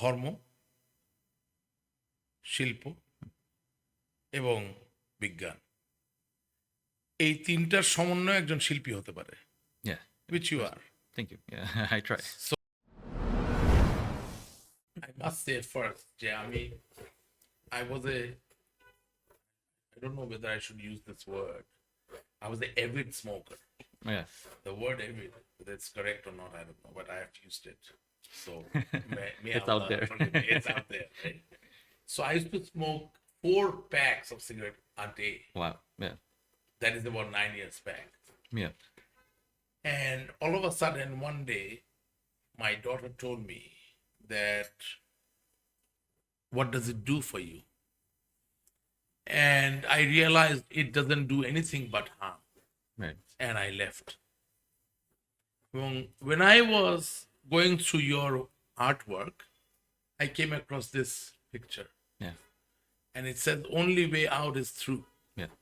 ধর্ম শিল্প এবং বিজ্ঞান এই তিনটার সমন্বয়ে একজন শিল্পী হতে পারে উইচ ইউ আর যে আমি I was a I don't know whether I should use this word. I was an avid smoker. Yeah. The word avid, whether it's correct or not, I don't know, but I have used it. So may It's out there. It's out there. right? So I used to smoke four packs of cigarette a day. Wow. Yeah. That is about nine years back. Yeah. And all of a sudden, one day, my daughter told me that, what does it do for you? And I realized it doesn't do anything but harm. Right. And I left. When, when I was going through your artwork, I came across this picture. Yeah. And it says, only way out is through. Yeah.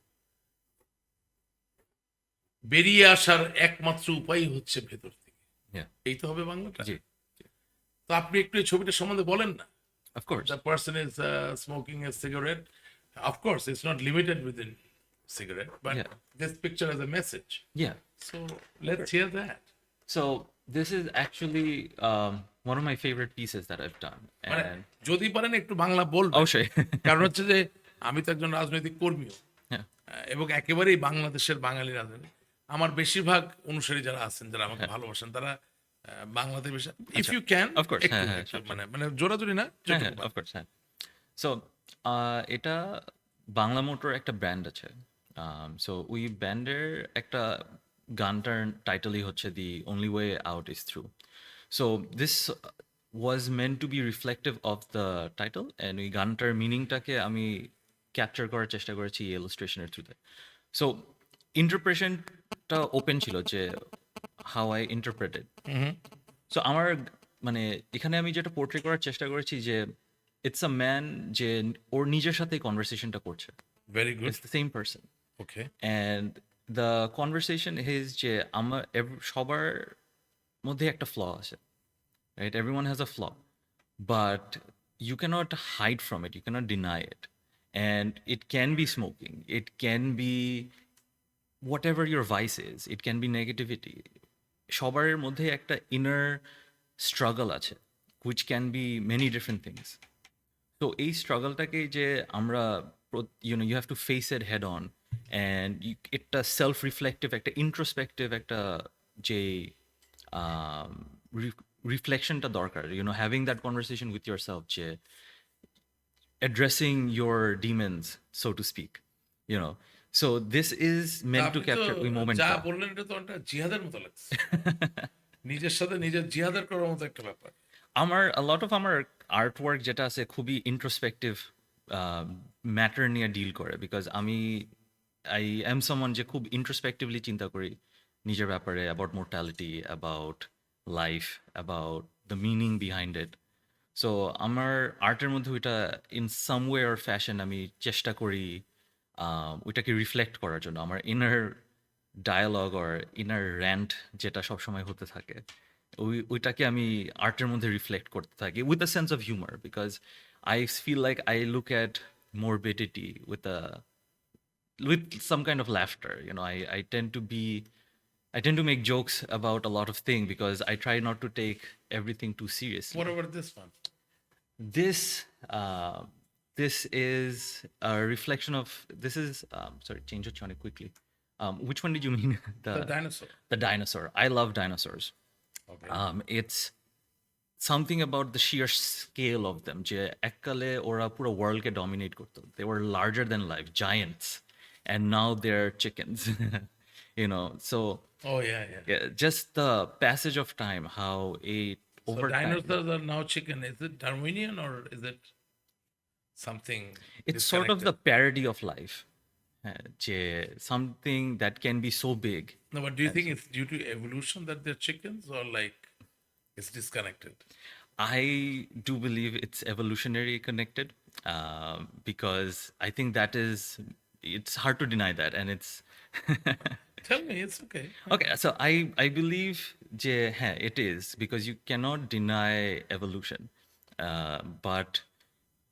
বেরিয়ে আসার একমাত্র উপায় হচ্ছে ভেতর থেকে এই তো হবে বাংলাটা তো আপনি একটু এই ছবিটা সম্বন্ধে বলেন না Of course. the person is uh, smoking a cigarette of course it's not limited within cigarette but Yeah. this picture has a message Yeah. so let's hear that So this is actually um, one of my favorite pieces that I've done. মানে And যদি পারেন একটু বাংলা বলবেন। অবশ্যই। কারণ হচ্ছে যে আমি তো একজন রাজনৈতিক কর্মীও। হ্যাঁ। এবং একেবারেই বাংলাদেশের বাঙালি রাজনীতি আমার বেশিরভাগ অনুসারী যারা আছেন যারা আমাকে ভালোবাসেন তারা আহ, বাংলাতে বেশি if you can Of course, হ্যাঁ, হ্যাঁ, মানে মানে জোরাজুরি না হ্যাঁ যেটুকু হ্যাঁ পারেন। অফকোর্স হ্যাঁ। সো এটা বাংলা মোটর একটা ব্র্যান্ড আছে। সো ওই ব্যান্ডের একটা গানটার টাইটেলই হচ্ছে the only way out is through so this was meant to be reflective of the title and ওই গানটার মিনিংটাকে আমি ক্যাপচার করার চেষ্টা করেছি ইলাস্ট্রেশনের থ্রুতে সো ইন্টারপ্রেশনটা ওপেন ছিল যে হাউ আই ইন্টারপ্রেটেড সো আমার মানে এখানে আমি যেটা পোর্ট্রে করার চেষ্টা করেছি যে ইটস আ ম্যান যে ওর নিজের সাথে কনভারসেশনটা করছে। Very good it's the same person okay and the conversation is যে আমার সবার মধ্যে একটা ফ্ল আছে right every one has a flaw but you can't hide from it you can't deny it and it can be smoking it can be whatever your vice is it can be negativity সবার মধ্যে একটা inner struggle আছে which can be many different things তো এই স্ট্রাগলটাকে যে আমরা you know you have to face it head on and একটা self reflective একটা ইন্ট্রোস্পেক্টিভ একটা যে রিফ্লেকশনটা দরকার you know having that conversation with yourself যে addressing your demons, so to speak. You know, so this is meant to আপনি তো capture ওই যা বললেন এটা তো একটা জিহাদের মতো লাগছে। নিজের সাথে নিজের জিহাদের করার মতো একটা ব্যাপার। আমার lot of আমার আর্টওয়ার্ক যেটা আছে খুবই ইন্ট্রোস্পেক্টিভ ম্যাটার নিয়ে ডিল করে বিকজ আমি আই এম সামন যে খুব ইন্ট্রোস্পেক্টিভলি চিন্তা করি নিজের ব্যাপারে about mortality about life about the meaning behind it so আমার আর্টের মধ্যে ওইটা in some way or fashion আমি চেষ্টা করি ওইটাকে রিফ্লেক্ট করার জন্য। আমার inner dialogue or inner rant যেটা সবসময় হতে থাকে, ওই, ওইটাকে আমি আর্টের মধ্যে রিফ্লেক্ট করতে থাকি with a sense of humour because I feel like I look at morbidity with a with some kind of laughter you know i i tend to be i tend to make jokes about a lot of things because i try not to take everything too seriously what about this one this uh, this is a reflection of this is um, sorry change it Johnny quickly um, which one did you mean the the dinosaur the dinosaur i love dinosaurs okay um, it's something about the sheer scale of them যে এককালে ওরা পুরো ওয়ার্ল্ডকে dominate করতো they were larger than life giants and now they're chickens you know so oh yeah yeah. yeah, just the passage of time how so over time dinosaurs are now chicken. Is it darwinian or is it something it's sort of the parody of life uh, something that can be so big. No but do you think it's due to evolution that they're chickens or like it's disconnected? I do believe it's evolutionary connected um, because I think that is it's hard to deny that and it's tell me it's okay. Okay so i i believe je, it is because you cannot deny evolution. Uh, but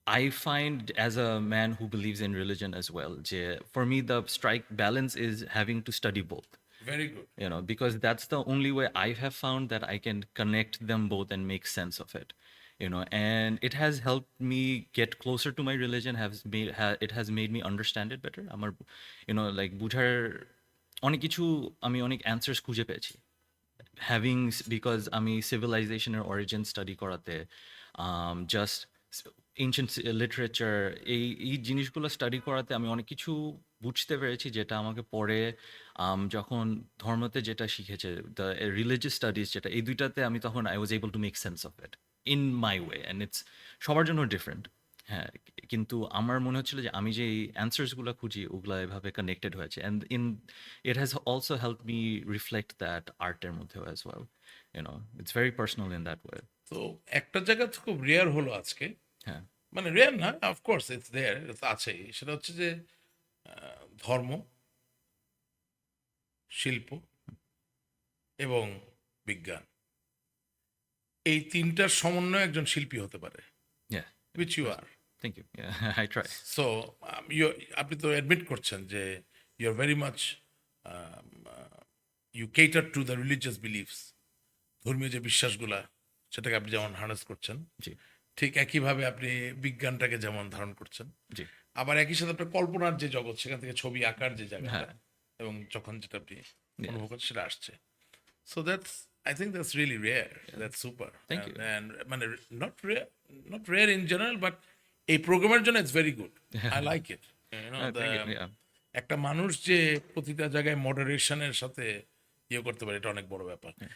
i find as a man who believes in religion as well je, for me the strike balance is having to study both. Very good. You know because that's the only way i have found that i can connect them both and make sense of it. You know, and it has helped me get closer to my religion. Has made ha- it has made me understand it better. আমার, you know, like বুঝার অনেক কিছু আমি অনেক answers খুঁজে পেয়েছি having because আমি সিভিলাইজেশনের অরিজিন স্টাডি করাতে জাস্ট এনশিয়েন্ট লিটারেচার এই এই জিনিসগুলো স্টাডি করাতে আমি অনেক কিছু বুঝতে পেরেছি যেটা আমাকে পরে um, যখন ধর্মতে যেটা শিখেছে দ্য রিলিজিয়াস স্টাডিজ যেটা এই দুইটাতে আমি তখন I was able to make sense of it in my way and it's সবার জন্য ডিফারেন্ট হ্যাঁ কিন্তু আমার মনে হচ্ছিল যে আমি যে এই অ্যান্সার্সগুলো খুঁজি ওগুলো এভাবে কানেক্টেড হয়েছে and in it has also help me reflect that আর্টের মধ্যেও as well you know it's very personal in that way তো একটা জায়গা তো খুব রেয়ার হলো আজকে। হ্যাঁ। মানে রেয়ার না অফকোর্স ইটস দেয়ার আছেই। সেটা হচ্ছে যে ধর্ম শিল্প এবং বিজ্ঞান। এই তিনটার সমন্বয় একজন শিল্পী হতে পারে। Which you are you. Yeah, I try. So আপনি তো অ্যাডমিট করছেন যে you are very much you cater to the religious beliefs ধর্মীয় যে বিশ্বাসগুলা সেটাকে আপনি যেমন হার্নেস করছেন জি। ঠিক একইভাবে আপনি বিজ্ঞানটাকে যেমন ধারণ করছেন। জি। আবার একই সাথে আপনার কল্পনার যে জগৎ সেখান থেকে ছবি আঁকার যে জায়গাটা হ্যাঁ। এবং যখন যেটা আপনি অনুভব করছেন সেটা আসছে। So that's I think that's really rare that's super Thank you. And মানে not rare not rare in general, but এই প্রোগ্রামের জন্য it's very good I like it thank you. Yeah. একটা মানুষ যে প্রতিটা জায়গায় মডারেশনের সাথে ইয়ে করতে পারে এটা অনেক বড় ব্যাপার.